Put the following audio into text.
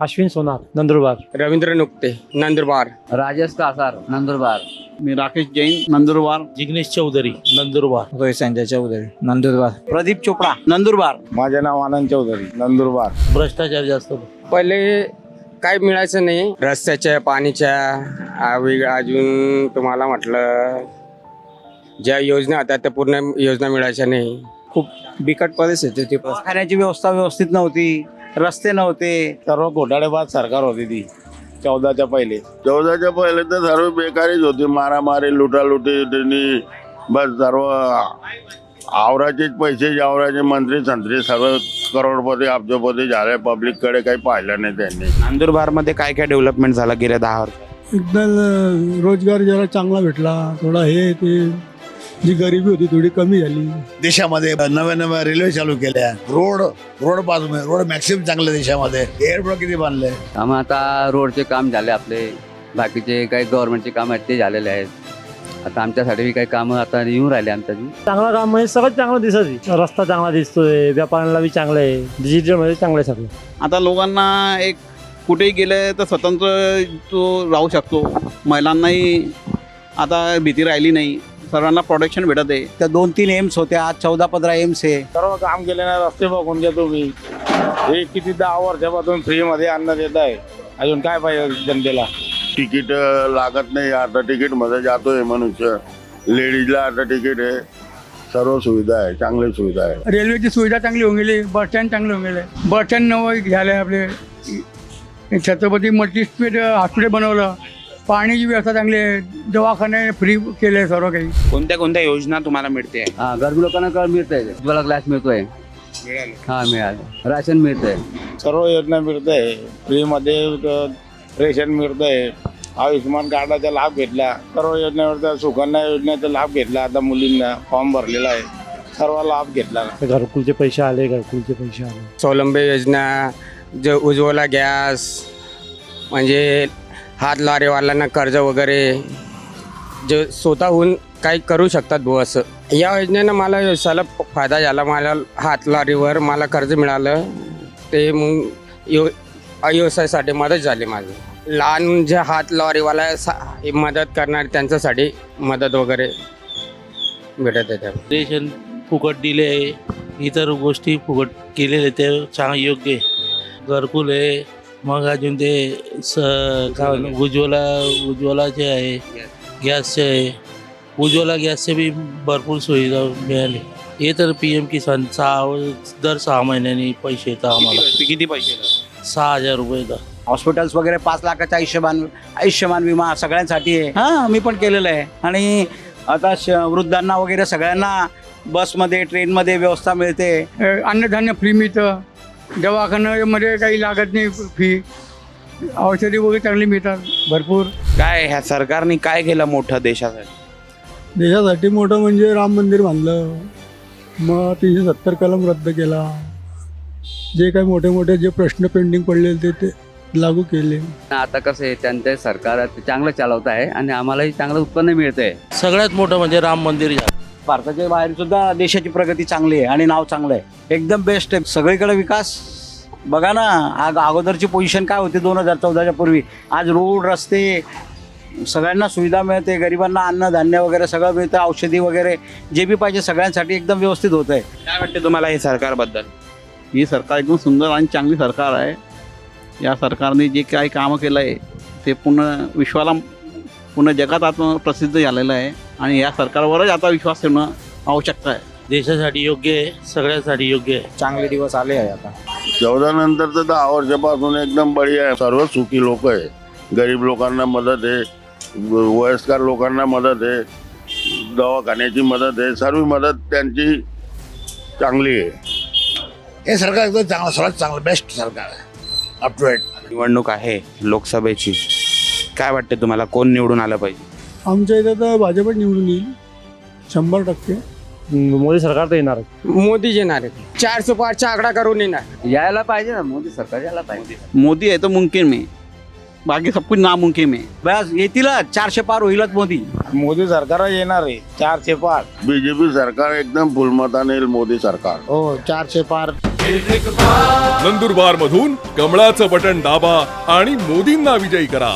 अश्विन सोनार नंदुरबार. रवींद्र नुकते नंदुरबार. राजेश कासार नंदुरबार. मी राकेश जैन नंदुरबार. जिग्नेश चौधरी नंदुरबार. रोहित संजय चौधरी नंदुरबार. प्रदीप चोपडा नंदुरबार. माझे नाव आनंद चौधरी नंदुरबार. भ्रष्टाचार जास्त पहिले काय मिळायचं नाही. रस्त्याच्या पाणीच्या अजून तुम्हाला म्हटलं ज्या योजना होत्या त्या पूर्ण योजना मिळायच्या नाही. खूप बिकट परिस्थिती होती. खाण्याची व्यवस्था व्यवस्थित नव्हती. रस्ते नव्हते. सर्व घोटाळेबाज सरकार होती ती चौदाच्या पहिले. चौदाच्या पहिले तर सर्व बेकारीच होती मारामारी लुटालुटी त्यांनी बस सर्व आवराचेच पैसे आवराचे मंत्री संत्री सर्व करोडपती अब्जपती झाले पब्लिककडे काही पाहिलं नाही त्यांनी. नंदुरबारमध्ये काय काय डेव्हलपमेंट झालं गेल्या दहा वर्षात? एकदम अं, रोजगार जरा चांगला भेटला थोडा हे ते जी गरिबी होती थोडी कमी झाली. देशामध्ये नव्या नव्या रेल्वे चालू केल्या. रोड रोड बाजू रोड मॅक्सिमम चांगले देशामध्ये. एअरपोर्ट किती बांधले? काम आता रोडचे काम झाले आपले. बाकीचे काही गव्हर्नमेंटचे काम आहेत ते झालेले आहेत. आता आमच्यासाठी बी काही कामं आता येऊन राहिले आमच्यासाठी चांगला काम म्हणजे सगळं चांगलं दिसत रस्ता चांगला दिसतोय व्यापाऱ्यांना बी चांगलं आहे. डिजिटलमध्ये चांगलं आहे सगळं. आता लोकांना एक कुठेही गेले तर स्वतंत्र तो राहू शकतो. महिलांनाही आता भीती राहिली नाही. सर्वांना प्रोटेक्शन भेटत आहे. त्या दोन तीन एम्स होत्या आज चौदा पंधरा एम्स आहे. सर्व काम केले ना रस्ते बघून घ्या तुम्ही. हे किती दहा वर्षापासून फ्री मध्ये अन्न देत आहे. अजून काय पाहिजे जनतेला? तिकीट लागत नाही. आता तिकीटमध्ये जातोय मनुष्य. लेडीजला आता तिकीट आहे सर्व सुविधा आहे चांगली सुविधा आहे. रेल्वेची सुविधा चांगली होऊन गेली बस स्टँड चांगलं होऊन गेले. बस स्टँड नवं झालं आपले. छत्रपती मल्टीस्पेड हॉस्पिटल बनवलं. पाण्याची व्यवस्था चांगली आहे दवाखाने फ्री केले सर्व काही. कोणत्या कोणत्या योजना तुम्हाला मिळते? हा गरीब लोकांना कळ मिळतंय. तुम्हाला ग्लास मिळतोय. हा मिळालं. राशन मिळतंय. सर्व योजना मिळत आहे फ्रीमध्ये रेशन मिळत आहे आयुष्यमान कार्डाचा लाभ घेतला. सर्व योजना मिळतात सुकन्या योजनेचा लाभ घेतला. आता मुलींना फॉर्म भरलेला आहे. सर्व लाभ घेतला. घरकुलचे पैसे आले घरकुलचे पैसे आले. सोलंबे योजना जो उज्ज्वला गॅस म्हणजे हात लारीवाल्यांना कर्ज वगैरे जे स्वतःहून काही करू शकतात बुवा असं. या योजनेनं मला व्यवसायाला फायदा झाला. मला हात लारीवर मला कर्ज मिळालं. ते मग यो व्यवसायासाठी मदत झाली माझी. लहान जे हात लॉरीवाला सा मदत करणार त्यांच्यासाठी मदत वगैरे भेटत आहे त्या रेशन फुकट दिले इतर गोष्टी फुकट केलेले ते चांग योग्य घरकुल आहे. मग अजून ते स काय उज्ज्वला उज्ज्वलाचे आहे गॅसचे आहे उज्ज्वला गॅसचे बी भरपूर सुविधा मिळाली. हे तर पी एम किसान सहा दर सहा महिन्यांनी पैसे येतात आम्हाला. किती किती पैसे येतात? सहा हजार रुपये येतात. हॉस्पिटल्स वगैरे पाच लाखाचा आयुष्यमान आयुष्यमान विमा सगळ्यांसाठी आहे. हां मी पण केलेलं आहे. आणि आता श वृद्धांना वगैरे सगळ्यांना बसमध्ये ट्रेनमध्ये व्यवस्था मिळते. अन्नधान्य फ्री मिळतं. दवाखान्यामध्ये काही लागत नाही फी औषधी वगैरे चांगली मिळतात भरपूर. काय ह्या सरकारने काय केलं मोठं देशासाठी? देशासाठी मोठं म्हणजे राम मंदिर बांधलं. मग तीनशे सत्तर कलम रद्द केला. जे काही मोठे मोठे जे प्रश्न पेंडिंग पडलेले ते ते लागू केले. आता कसं आहे त्यांचं सरकार ते चांगलं चालवत आहे आणि आम्हालाही चांगलं उत्पन्न मिळतंय. सगळ्यात मोठं म्हणजे राम मंदिर झालं. भारताच्या बाहेर सुद्धा देशाची प्रगती चांगली आहे आणि नाव चांगलं आहे. एकदम बेस्ट आहे. सगळीकडे विकास. बघा ना आग अगोदरची पोझिशन काय होती दोन हजार चौदाच्या पूर्वी? आज रोड रस्ते सगळ्यांना सुविधा मिळते गरिबांना अन्नधान्य वगैरे सगळं मिळतं औषधी वगैरे जे बी पाहिजे सगळ्यांसाठी एकदम व्यवस्थित होत आहे. काय वाटते तुम्हाला हे सरकारबद्दल? ही सरकार एकदम सुंदर आणि चांगली सरकार आहे. या सरकारने जे काही कामं केलं आहे ते पूर्ण विश्वाला पूर्ण जगात आता प्रसिद्ध झालेलं आहे. आणि या सरकारवरच आता विश्वास ठेवणं आवश्यकता आहे. देशासाठी योग्य आहे सगळ्यासाठी योग्य आहे. चांगले दिवस आले आहे आता. चौदा नंतर तर दहा वर्षापासून एकदम बढिया आहे. सर्व सुखी लोक आहे. गरीब लोकांना मदत आहे. वयस्कर लोकांना मदत आहे. दवाखान्याची मदत आहे. सर्व मदत त्यांची चांगली आहे. हे सरकार एकदम चांगलं सर्वात चांगलं बेस्ट सरकार आहे. अप टू डेट निवडणूक आहे लोकसभेची. काय वाटते तुम्हाला? कोण निवडून आलं पाहिजे? आमच्या इथं तर भाजपच निवडून येईल. शंभर टक्के. मोदी सरकार तर येणार. मोदी येणार आहे. चारशे पाचचा आकडा करून येणार. यायला पाहिजे ना मोदी सरकार यायला पाहिजे. मोदी आहे तो मुमकिन में. बाकी सब कुछ नामुमकिन में. बस येतीलच. चारशे पार होईलच मोदी. मोदी सरकार येणार आहे. चारशे पार. बीजेपी सरकार एकदम फुलमताने येईल मोदी सरकार. हो चारशे पार. नंदुरबार मधून कमळाचं बटन दाबा आणि मोदींना विजयी करा.